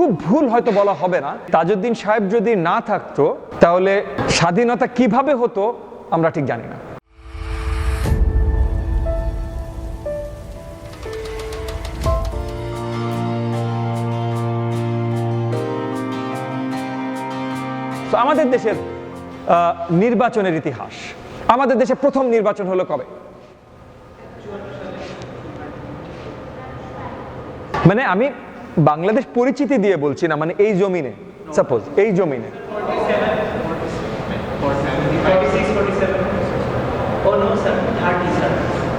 খুব ভুল হয়তো বলা হবে না। তাজউদ্দিন সাহেব যদি না থাকতো, তাহলে স্বাধীনতা কীভাবে হতো, আমরা ঠিক জানি না। আমাদের দেশের নির্বাচনের ইতিহাস। আমাদের দেশে প্রথম নির্বাচন হলো কবে? মানে আমি বাংলাদেশ পরিচিতি দিয়ে বলছি না মানে এই জমিনে সাপোজ এই জমিনে 46, 47. No, sir. 30, sir.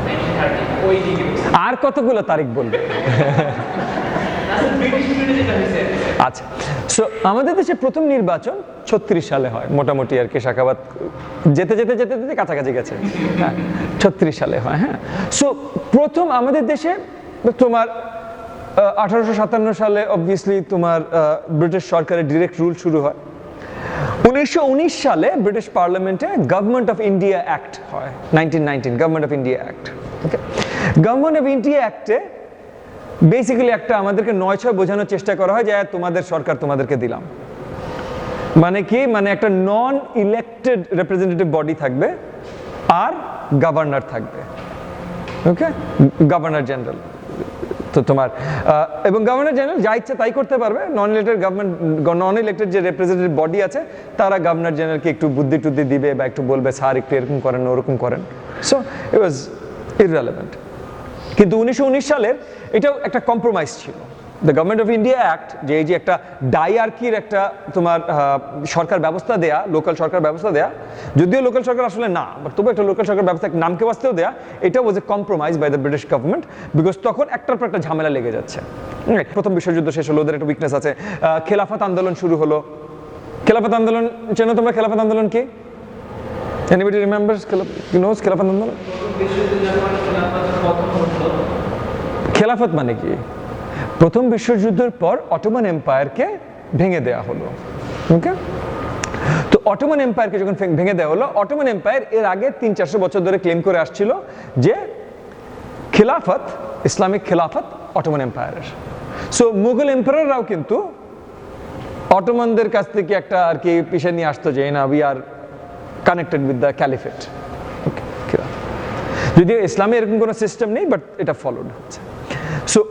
1930. ওই দিকে আর কতগুলো তারিখ বলবে আচ্ছা সো আমাদের দেশে প্রথম নির্বাচন ছত্রিশ সালে হয় মোটামুটি আর কি শাখাবাদ যেতে যেতে যেতে যেতে কাছাকাছি গেছে হ্যাঁ ছত্রিশ সালে হয় হ্যাঁ সো প্রথম আমাদের দেশে তোমার আঠারোশো সাতান্ন সালে অবভিয়াসলি তোমার ব্রিটিশ সরকারের ডিরেক্ট রুল শুরু হয়। উনিশশো উনিশ সালে ব্রিটিশ পার্লামেন্টে গভর্নমেন্ট অফ ইন্ডিয়া অ্যাক্ট হয় nineteen nineteen government of India act government of India অ্যাক্টে basically একটা আমাদেরকে নয় ছয় বোঝানোর চেষ্টা করা হয় যে "হ্যাঁ, তোমাদের সরকার তোমাদেরকে দিলাম। মানে কি? মানে একটা নন ইলেক্টেড রিপ্রেজেন্টেটিভ বডি থাকবে আর গভর্নর থাকবে ওকে গভর্নর জেনারেল তো তোমার এবং গভর্নর জেনারেল যা ইচ্ছা তাই করতে পারবে। Non elected government non elected যে রিপ্রেজেন্টেটিভ বডি আছে, তারা গভর্নর জেনারেলকে একটু বুদ্ধি টুদ্ধি দিবে বা একটু বলবে, স্যার, একটু এরকম করেন, ওরকম করেন। সো ইট ওয়াজ ইররেলেভেন্ট কিন্তু উনিশশো উনিশ সালের এটাও একটা কম্প্রোমাইজ ছিল। The government of India act যে এই যে একটা ডাইআরকির একটা তোমার সরকার ব্যবস্থা দেয়া লোকাল সরকার ব্যবস্থা দেয়া, যদিও লোকাল সরকার আসলে না বাট তবু একটা লোকাল সরকার ব্যবস্থা নামকে বাঁচতেও দেয়া, এটা was a compromise by the British government because তখন একটার পর একটা ঝামেলা লেগে যাচ্ছে। প্রথম বিশ্বযুদ্ধ শেষ হলো, ওদের একটা উইকনেস আছে। খেলাফত আন্দোলন শুরু হলো। খেলাফত আন্দোলন, চেনো তোমরা খেলাফত আন্দোলন কি? এনিবডি রিমেম্বার্স নোজ খেলাফত আন্দোলন? খেলাফত মানে কি? প্রথম বিশ্বযুদ্ধের পর অটোমান এম্পায়ারকে ভেঙে দেওয়া হলো। ওকে? তো অটোমান এম্পায়ারকে যখন ভেঙে- দেওয়া হলো, অটোমান এম্পায়ার এর আগে তিন চারশো বছর ধরে ক্লেম করে আসছিল যে খেলাফত, ইসলামিক খেলাফত অটোমান এম্পায়ারের। সো মুঘল এম্পায়াররাও কিন্তু অটোমানদের কাছ থেকে একটা আর কি পিছিয়ে নিয়ে আসতো যে, না we are connected with the caliphate যদিও ইসলামে এরকম কোনো সিস্টেম নেই বাট এটা ফলোড হচ্ছে। সো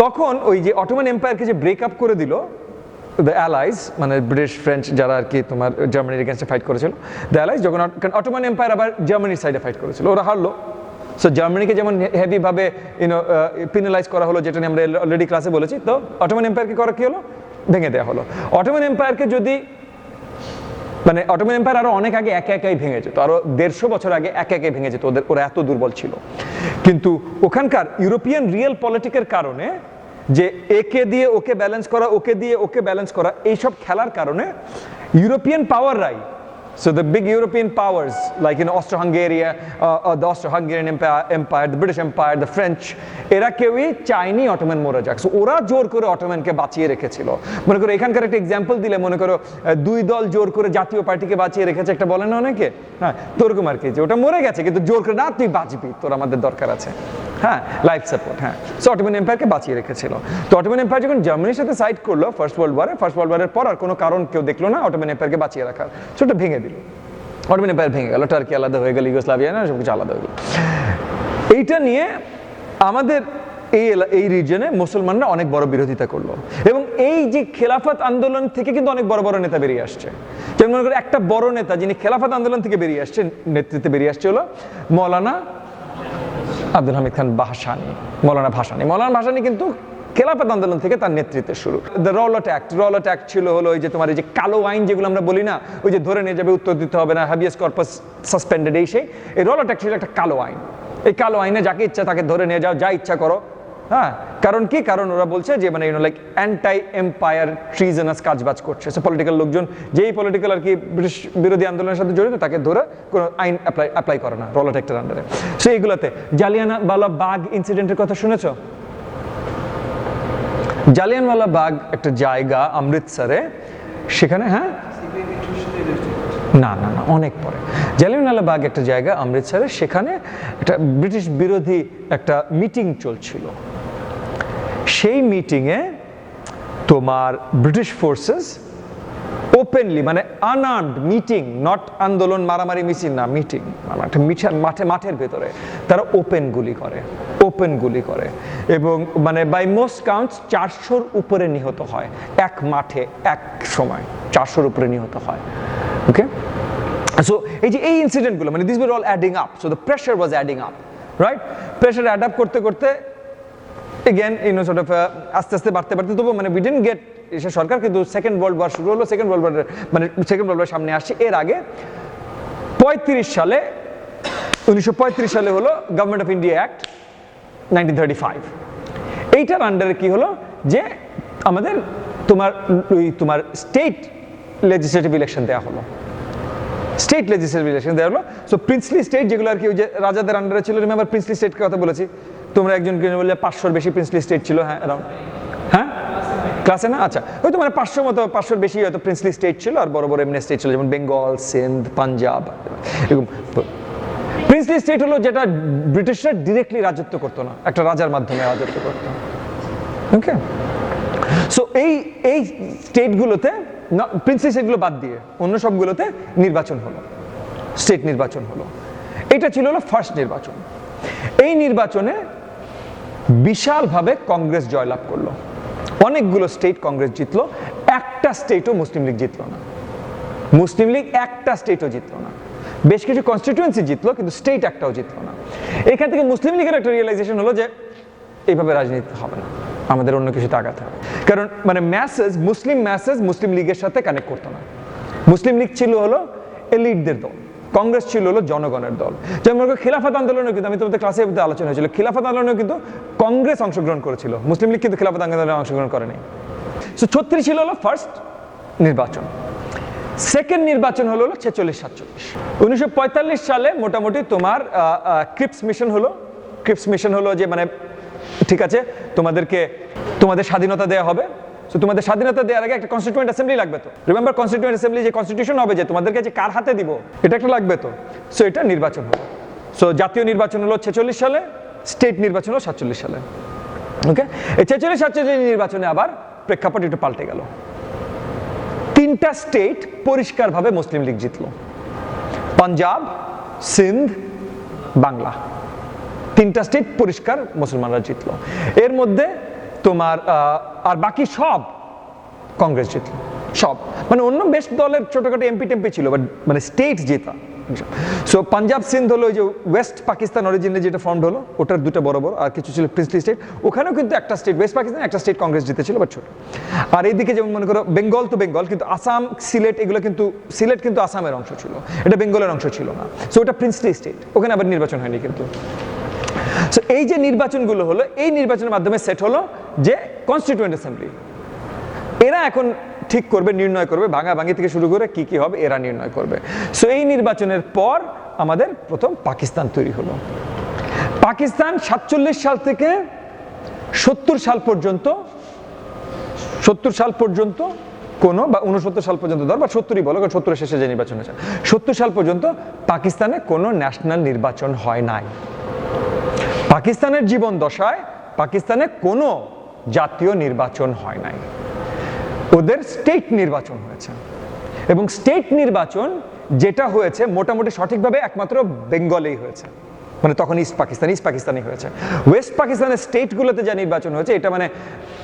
তখন ওই যে অটোমান এম্পায়ারকে যে ব্রেক আপ করে দিল দ্য অ্যালাইজ মানে ব্রিটিশ ফ্রেঞ্চ যারা আর কি তোমার জার্মানির এগেনস্টে ফাইট করেছিল দ্য অ্যালাইজ যখন অটোমান এম্পায়ার আবার জার্মানির সাইডে ফাইট করেছিল, ওরা হারলো। সো জার্মানিকে যেমন হেভিভাবে ইউনো পিনালাইজ করা হলো, যেটা নিয়ে আমরা অলরেডি ক্লাসে বলেছি, তো অটোমান এম্পায়ারকে করা কী হলো? ভেঙে দেওয়া হলো। অটোমান এম্পায়ারকে যদি মানে অটোমান এম্পায়ার আরও অনেক আগে একে একাই ভেঙে যেত আরও দেড়শো বছর আগে একে একে ভেঙে যেত ওদের, ওরা এত দুর্বল ছিল। কিন্তু ওখানকার ইউরোপিয়ান রিয়েল পলিটিকের কারণে যে একে দিয়ে ওকে ব্যালেন্স করা, ওকে দিয়ে ওকে ব্যালেন্স করা, এইসব খেলার কারণে ইউরোপিয়ান পাওয়াররাই So the big European powers, like in Austro-Hungary, uh, uh, the Austro-Hungarian empire, empire, the British Empire, the French, এরা কেউই চায়নি অটোম্যান মরে যাক। So ওরা জোর করে অটোম্যানকে বাঁচিয়ে রেখেছিল। মনে করো এখানকার একটা এক্সাম্পল দিলে মনে করো দুই দল জোর করে জাতীয় পার্টিকে বাঁচিয়ে রেখেছে একটা বলে না অনেকে? হ্যাঁ তোরকম আর কি যে ওটা মরে গেছে কিন্তু জোর করে না তুই বাঁচবি তোর আমাদের দরকার আছে। হ্যাঁ লাইফ সাপোর্ট হ্যাঁ। সো অটোম্যান এম্পায়ারকে বাঁচিয়ে রেখেছিল। তো অটোম্যান এম্পায়ার যখন জার্মানির সাথে সাইড করল ফার্স্ট ওয়ার্ল্ড ওয়ারে ফার্স্ট ওয়ার্ল্ড ওয়ারের পর আর কোনো কারণ কেউ দেখল না অটোম্যান এম্পায়ারকে বাঁচিয়ে রাখার। সো ওটা ভেঙে দিল। অটোম্যান এম্পায়ার ভেঙে গেল। টার্কি আলাদা হয়ে গেল ইউগোস্লাভিয়া না সব কিছু আলাদা হয়ে গেল। এইটা নিয়ে আমাদের এই এই রিজনে মুসলমানরা অনেক বড় বিরোধিতা করল। এবং এই যে খেলাফত আন্দোলন থেকে কিন্তু অনেক বড় বড় নেতা বেরিয়ে আসছে। যেমন মনে করো, একটা বড় নেতা যিনি খেলাফত আন্দোলন থেকে বেরিয়ে আসছে, নেতৃত্বে বেরিয়ে আসছে হলো মৌলানা আব্দুল হামিদ খান ভাসানি, মৌলানা ভাসানি। মৌলানা ভাসানি কিন্তু খেলাপাত আন্দোলন থেকে তার নেতৃত্বে শুরু। The Rowlatt act Rowlatt act ছিল হলো ওই যে তোমার এই যে কালো আইন যেগুলো আমরা বলি না, ওই যে ধরে নিয়ে যাবে, উত্তর দিতে হবে না হাবিয়াস কর্পাস সাসপেন্ডেড এই সেই। এই রলট অ্যাক্ট ছিল একটা কালো আইন। এই কালো আইনে যাকে ইচ্ছা তাকে ধরে নিয়ে যাও, যা ইচ্ছা করো। হ্যাঁ কারণ কি? কারণ ওরা বলছে যে মানে you know like anti empire treasonous কাজবাজ করছে। সো পলিটিক্যাল লোকজন, যেই পলিটিক্যাল আর কি ব্রিটিশ বিরোধী আন্দোলনের সাথে জড়িত, তাকে ধরে কোনো আইন অ্যাপ্লাই অ্যাপ্লাই করে না রলট অ্যাক্টের আন্ডারে সো এইগুলোতে, জালিয়ানওয়ালা বাগ ইনসিডেন্টের কথা শুনেছো? জালিয়ানওয়ালা বাগ একটা জায়গা, অমৃতসরে, সেখানে হ্যাঁ? না না না, অনেক পরে। জালিয়ানওয়ালা বাগ একটা জায়গা, অমৃতসরে, সেখানে একটা ব্রিটিশ বিরোধী একটা মিটিং চলছিল। সেই মিটিংয়ে তোমার ব্রিটিশ ফোর্সেস ওপেনলি মানে আনআর্মড মিটিং নট আন্দোলন মারামারি মিছিল, না মিটিং একটা মিঠার মাঠে, মাঠের ভেতরে, তারা ওপেন গুলি করে ওপেন গুলি করে। এবং মানে বাই মোস্ট কাউন্টস চারশোর উপরে নিহত হয়, এক মাঠে, এক সময় চারশোর উপরে নিহত হয় ওকে সো এই যে এই ইনসিডেন্টগুলো মানে this war all adding up so the pressure was adding up right pressure add up করতে করতে এগেন ইউনো সর্ট অফ আস্তে আস্তে বাড়তে বাড়তে তবু মানে উই ডেন্ট গেট সরকার, কিন্তু সেকেন্ড ওয়ার্ল্ড ওয়ার শুরু হলো সেকেন্ড ওয়ার্ল্ড ওয়ার মানে সেকেন্ড ওয়ার্ল্ড ওয়ার সামনে আসছে। এর আগে পঁয়ত্রিশ সালে, উনিশশো পঁয়ত্রিশ সালে হলো government of India act nineteen এইটার আন্ডারে কি হলো? যে আমাদের তোমার, ওই তোমার স্টেট লেজিসলেটিভ ইলেকশন দেওয়া হলো। স্টেট লেজিসলেটিভ ইলেকশন দেওয়া হলো। সো প্রিন্সলি স্টেট যেগুলো আর কি, ওই যে রাজাদের আন্ডারে ছিল রিমেম্বার প্রিন্সলি স্টেটকে কথা বলেছি? তোমরা একজনকে বললে পাঁচশোর বেশি প্রিন্সলি স্টেট ছিল হ্যাঁ হ্যাঁ? ক্লাসে না? আচ্ছা। ওই তো মানে পাঁচশো মতো, পাঁচশোর বেশি হয়তো প্রিন্সলি স্টেট ছিল, আর বড় বড় এমনি স্টেট ছিল, যেমন বেঙ্গল সিন্ধ পাঞ্জাব এরকম। প্রিন্সলি স্টেট হলো যেটা ব্রিটিশরা ডিরেক্টলি রাজত্ব করতো না, একটা রাজার মাধ্যমে রাজত্ব করতো। ওকে সো এই এই স্টেটগুলোতে প্রিন্সলি স্টেটগুলো বাদ দিয়ে অন্য সবগুলোতে নির্বাচন হলো। স্টেট নির্বাচন হলো। এটা ছিল হলো ফার্স্ট নির্বাচন। এই নির্বাচনে বিশালভাবে কংগ্রেস জয়লাভ করল। অনেকগুলো স্টেট কংগ্রেস জিতলো, একটা স্টেটও মুসলিম লীগ জিতলো না। মুসলিম লীগ একটা স্টেটও জিতলো না। বেশ কিছু কনস্টিটিউয়েন্সি জিতলো, কিন্তু স্টেট একটাও জিতলো না। এখান থেকে মুসলিম লীগের একটা রিয়েলাইজেশন হলো যে, এইভাবে রাজনীতি হবে না। আমাদের অন্য কিছু তাকাতে হবে। কারণ মানে ম্যাসেজ মুসলিম ম্যাসেজ মুসলিম লীগের সাথে কানেক্ট করতো না। মুসলিম লীগ ছিল হলো এলিটদের দল। কংগ্রেস ছিল হলো জনগণের দল। যেমন খিলাফত আন্দোলনে কিন্তু, আমি তোমাদের ক্লাসে আলোচনা হয়েছিল, খিলাফত আন্দোলনে কিন্তু কংগ্রেস অংশগ্রহণ করেছিল। মুসলিম লীগ কিন্তু খিলাফত আন্দোলনে অংশগ্রহণ করেনি সো ছত্রিশ ছিল হলো ফার্স্ট নির্বাচন। সেকেন্ড নির্বাচন হলো ছেচল্লিশ, সাতচল্লিশ। উনিশশো সালে মোটামুটি তোমার ক্রিপস মিশন হলো। ক্রিপস মিশন হলো যে মানে ঠিক আছে, তোমাদেরকে, তোমাদের স্বাধীনতা দেওয়া হবে। সো তোমাদের স্বাধীনতা দেওয়ার আগে একটা কনস্টিটিউয়েন্ট অ্যাসেম্বলি লাগবে তো। রিমেম্বার কনস্টিটিউয়েন্ট অ্যাসেম্বলি যে কনস্টিটিউশন হবে যে তোমাদেরকে যে কার হাতে দিব, এটা একটা লাগবে তো। সো এটা নির্বাচন হলো সো জাতীয় নির্বাচন হলো ছেচল্লিশ সালে স্টেট নির্বাচন হলো সাতচল্লিশ সালে। ওকে এই ছেচল্লিশ সাতচল্লিশ নির্বাচনে আবার প্রেক্ষাপট একটু পাল্টে গেল। তিনটা স্টেট পরিষ্কারভাবে মুসলিম লীগ জিতলো। পাঞ্জাব, সিন্ধ, বাংলা। তিনটা স্টেট পরিষ্কার মুসলমানরা জিতলো। এর মধ্যে তোমার আর বাকি সব কংগ্রেস জিতলো। সব। মানে অন্য বেশ দলের ছোটখাটো এমপি টেম্পি ছিল বাট মানে স্টেট জেতা। সো পাঞ্জাব সিন্ধ হলো ওই যে ওয়েস্ট পাকিস্তান অরিজিনে যেটা ফর্ম হলো, ওটার দুটো বড় বড়, আর কিছু ছিল প্রিন্সলি স্টেট ওখানেও কিন্তু একটা স্টেট ওয়েস্ট পাকিস্তান একটা স্টেট কংগ্রেস জিতেছিল বা ছোট। আর এইদিকে যেমন মনে করো বেঙ্গল তো বেঙ্গল কিন্তু আসাম সিলেট এগুলো কিন্তু সিলেট কিন্তু আসামের অংশ ছিল। এটা বেঙ্গলের অংশ ছিল না। সো ওটা প্রিন্সলি স্টেট ওখানে আবার নির্বাচন হয়নি কিন্তু। সো এই যে নির্বাচনগুলো হলো, এই নির্বাচনের মাধ্যমে সেট হলো যে কনস্টিটিউয়েন্ট অ্যাসেম্বলি এরা এখন ঠিক করবে, নির্ণয় করবে ভাঙা ভাঙি থেকে শুরু করে কি কি হবে, এরা নির্ণয় করবে। সো এই নির্বাচনের পর আমাদের প্রথম পাকিস্তান তৈরি হলো। পাকিস্তান সাতচল্লিশ সাল থেকে সত্তর সাল পর্যন্ত, সত্তর সাল পর্যন্ত কোনো বা উনসত্তর সাল পর্যন্ত ধর, বা সত্তরই বলো, কারণ সত্তরের শেষে যে নির্বাচন হয়েছে। সত্তর সাল পর্যন্ত পাকিস্তানে কোনো ন্যাশনাল নির্বাচন হয় নাই। পাকিস্তানের জীবন দশায় পাকিস্তানে কোনো জাতীয় নির্বাচন হয় নাই। ওদের স্টেট নির্বাচন হয়েছে। এবং স্টেট নির্বাচন যেটা হয়েছে মোটামুটি সঠিকভাবে একমাত্র বেঙ্গলেই হয়েছে। মানে তখন ইস্ট পাকিস্তান, ইস্ট পাকিস্তানই হয়েছে। ওয়েস্ট পাকিস্তানের স্টেটগুলোতে যা নির্বাচন হয়েছে, এটা মানে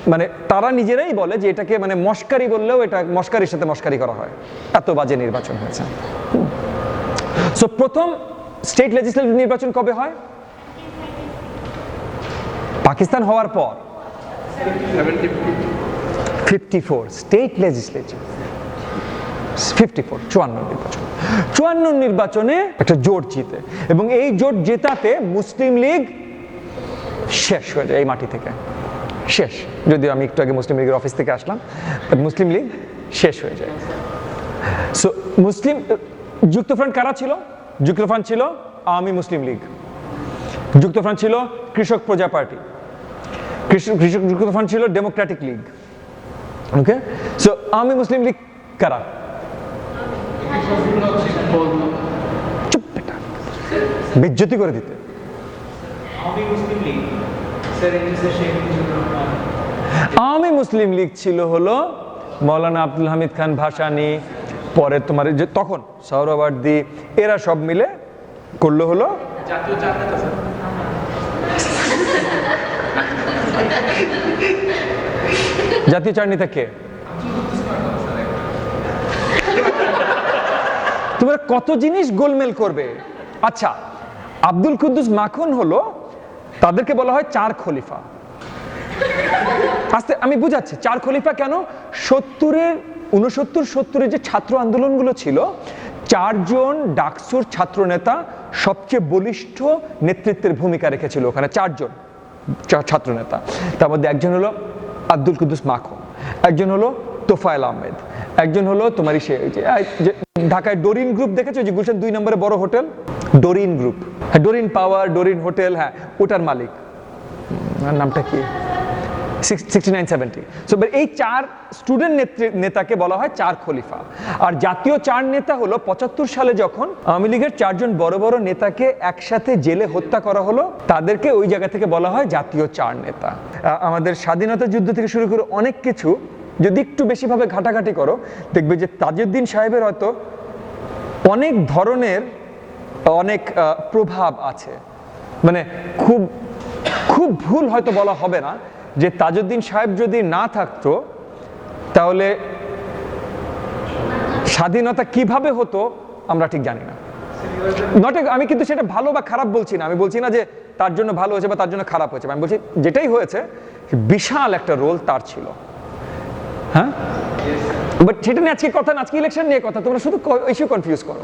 মানে তারা নিজেরাই বলে যে এটাকে মানে মস্কারি বললেও এটা মস্কারির সাথে মস্কারি করা হয়। এত বাজে নির্বাচন হয়েছে। সো প্রথম স্টেট লেজিসলেটিভ নির্বাচন কবে হয়? পাকিস্তান হওয়ার পর fifty four state legislature fifty four চুয়ান্ন নির্বাচন। চুয়ান্ন নির্বাচনে একটা জোট জিতে এবং এই জোট জেতাতে মুসলিম লীগ শেষ হয়ে যায় এই মাটি থেকে। শেষ। যদিও আমি একটু আগে মুসলিম লীগের অফিস থেকে আসলাম মুসলিম লীগ শেষ হয়ে যায়। সো মুসলিম, যুক্তফ্রন্ট কারা ছিল? যুক্তফ্রন্ট ছিল আওয়ামী মুসলিম লীগ। যুক্তফ্রন্ট ছিল কৃষক প্রজা পার্টি। কৃষক যুক্তফ্রন্ট ছিল democratic league okay so Awami Muslim league কারা? চুপ বেটা। বেজ্জতি করে দিতে। আমি মুসলিম লীগ মুসলিম ছিল হলো মৌলানা আব্দুল হামিদ খান ভাসানি পরে তোমার যে তখন সৌরবার্দি এরা সব মিলে করল হলো জাতীয় চার নেতা স্যার জাতীয় চার নেতা কে? তোমরা কত জিনিস গোলমেল করবে? আচ্ছা আব্দুল কুদ্দুস মাখন হলো, তাদেরকে বলা হয় চার খলিফা। আস্তে, আমি বুঝাচ্ছি, চার খলিফা কেন? সত্তরের উনসত্তর সত্তরের যে ছাত্র আন্দোলনগুলো ছিল, চারজন ডাকসুর ছাত্র নেতা সবচেয়ে বলিষ্ঠ নেতৃত্বের ভূমিকা রেখেছিল ওখানে, চারজন। চা- ছাত্র নেতা তার মধ্যে একজন হলো আব্দুল কুদ্দুস মাখো, একজন হলো তোফায়েল আহমেদ, একজন হলো তোমারই সে ঢাকায় ডোরিন গ্রুপ দেখেছ? যে গুলশান দুই নম্বরে বড় হোটেল? Doreen group. হ্যাঁ ডোরিন পাওয়ার, ডোরিন হোটেল হ্যাঁ ওটার মালিক। নামটা কি? সিক্সটি নাইন এই চার স্টুডেন্ট নেতাকে বলা হয় চার খলিফা। আর জাতীয় চার নেতা হলো পঁচাত্তর সালে যখন আওয়ামী লীগের চারজন বড় বড় নেতাকে একসাথে জেলে হত্যা করা হলো, তাদেরকে ওই জায়গা থেকে বলা হয় জাতীয় চার নেতা। আমাদের স্বাধীনতা যুদ্ধ থেকে শুরু করে অনেক কিছু, যদি একটু বেশিভাবে ঘাটাঘাটি করো, দেখবে যে তাজউদ্দিন সাহেবের হয়তো অনেক ধরনের অনেক প্রভাব আছে। মানে খুব খুব ভুল হয়তো বলা হবে না যে তাজউদ্দিন সাহেব যদি না থাকতো, তাহলে স্বাধীনতা কীভাবে হতো, আমরা ঠিক জানি না। নট আমি কিন্তু সেটা ভালো বা খারাপ বলছি না। আমি বলছি না যে তার জন্য ভালো হয়েছে বা তার জন্য খারাপ হয়েছে। আমি বলছি যেটাই হয়েছে, বিশাল একটা রোল তার ছিল। হ্যাঁ? বাট সেটা নিয়ে আজকে কথা না, আজকে ইলেকশন নিয়ে কথা, তোমরা শুধু ইস্যু কনফিউজ করো।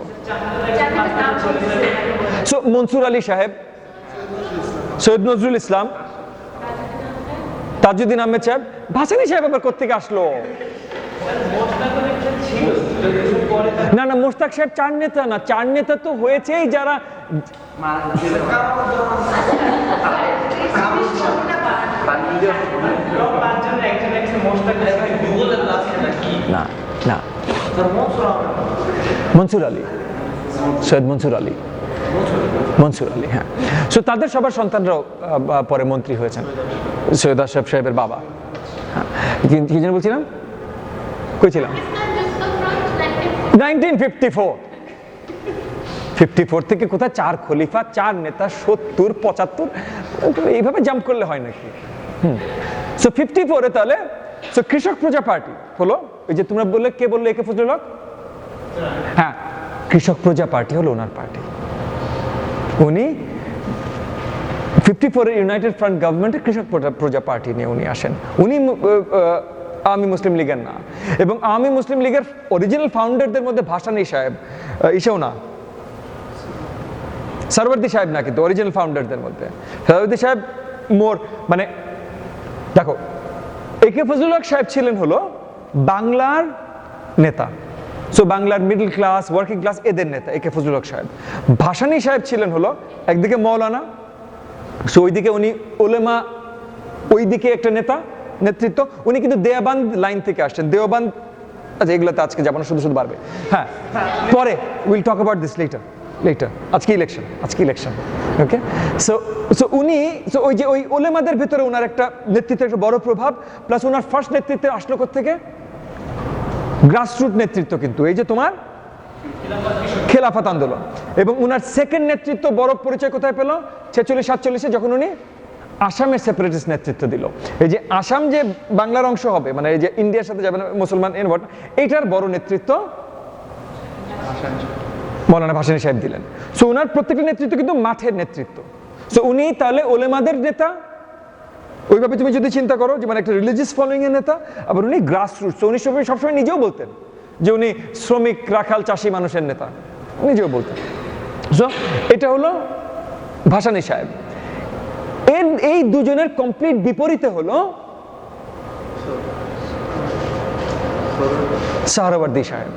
সো মনসুর আলী সাহেব সৈয়দ নজরুল ইসলাম তাজুদ্দিন আহমেদ সাহেব, ভাসানী সাহেব আবার কোথেকে আসলো? না না মোস্তাক সাহেব চার নেতা না, চার নেতা তো হয়েছেই যারা না না। মনসুর আলী। সৈয়দ মনসুর আলী। মনসুর আলী হ্যাঁ। সো তাদের সবার সন্তানরাও পরে মন্ত্রী হয়েছেন। সৈয়দ আশরাফ সাহেবের বাবা। কি যেন বলছিলাম? কইছিলাম। Nineteen fifty four. Fifty four থেকে কোথায় চার খলিফা চার নেতা সত্তর পঁচাত্তর এইভাবে জাম্প করলে হয় নাকি? সো ফিফটি ফোরে তাহলে সো কৃষক প্রজা পার্টি হলো ওই যে তোমরা বললে কে বললে একে ফজলুল হ্যাঁ কৃষক প্রজা পার্টি হলো ওনার পার্টি। উনি ফিফটি ফোরের ইউনাইটেড ফ্রন্ট গভর্নমেন্টের কৃষক প্রজা- পার্টি নিয়ে উনি আসেন। উনি মু- আহ, আহ, আওয়ামী মুসলিম লীগের না। এবং আওয়ামী মুসলিম লীগের অরিজিনাল ফাউন্ডারদের মধ্যে ভাসানী সাহেব ইসেও না। সরবর্দি সাহেব না কিন্তু অরিজিনাল ফাউন্ডারদের মধ্যে। সরবর্দি সাহেব মোর মানে দেখো একে ফজলুল হক সাহেব ছিলেন হলো বাংলার নেতা। সো বাংলার মিডল ক্লাস ওয়ার্কিং ক্লাস এদের নেতা একে ফজলুল হক সাহেব। ভাসানী সাহেব ছিলেন হলো একদিকে মৌলানা সো ওইদিকে উনি ওলেমা, ওইদিকে একটা নেতা, নেতৃত্ব, উনি কিন্তু দেওবান্দ লাইন থেকে আসছেন। দেওবান্দ আচ্ছা এগুলোতে আজকে যাব শুধু শুধু বাড়বে। হ্যাঁ পরে will talk about this later later আজকে ইলেকশন আজকে ইলেকশন ওকে সো সো উনি সো ওই যে ওই ওলেমাদের ভেতরে ওনার একটা নেতৃত্বের একটা বড় প্রভাব প্লাস ওনার ফার্স্ট নেতৃত্বে আসলো থেকে গ্রাসরুট নেতৃত্ব কিন্তু, এই যে তোমার খেলাফত আন্দোলন। এবং উনার সেকেন্ড নেতৃত্ব বড় পরিচয় কোথায় পেল? ছেচল্লিশ, সাতচল্লিশে যখন উনি আসামের সেপারেটিস্ট নেতৃত্ব দিল। এই যে আসাম যে বাংলার অংশ হবে মানে এই যে ইন্ডিয়ার সাথে যাবে মুসলমান ইনভার্ট এইটার বড় নেতৃত্ব মৌলানা ভাসানী সাহেব দিলেন। সো ওনার প্রত্যেকটা নেতৃত্ব কিন্তু মাঠের নেতৃত্ব। সো উনি তাহলে ওলেমাদের নেতা? ওইভাবে তুমি যদি চিন্তা করো যে মানে একটা রিলিজিয়াস ফলোয়িং এর নেতা, আবার উনি গ্রাস রুট উনি সবসময় সবসময় নিজেও বলতেন যে উনি শ্রমিক, রাখাল, চাষি মানুষের নেতা। নিজেও বলতেন। সো এটা হলো ভাসানী সাহেব। এর এই দুজনের কমপ্লিট বিপরীতে হলো সাহরাবর্দি সাহেব।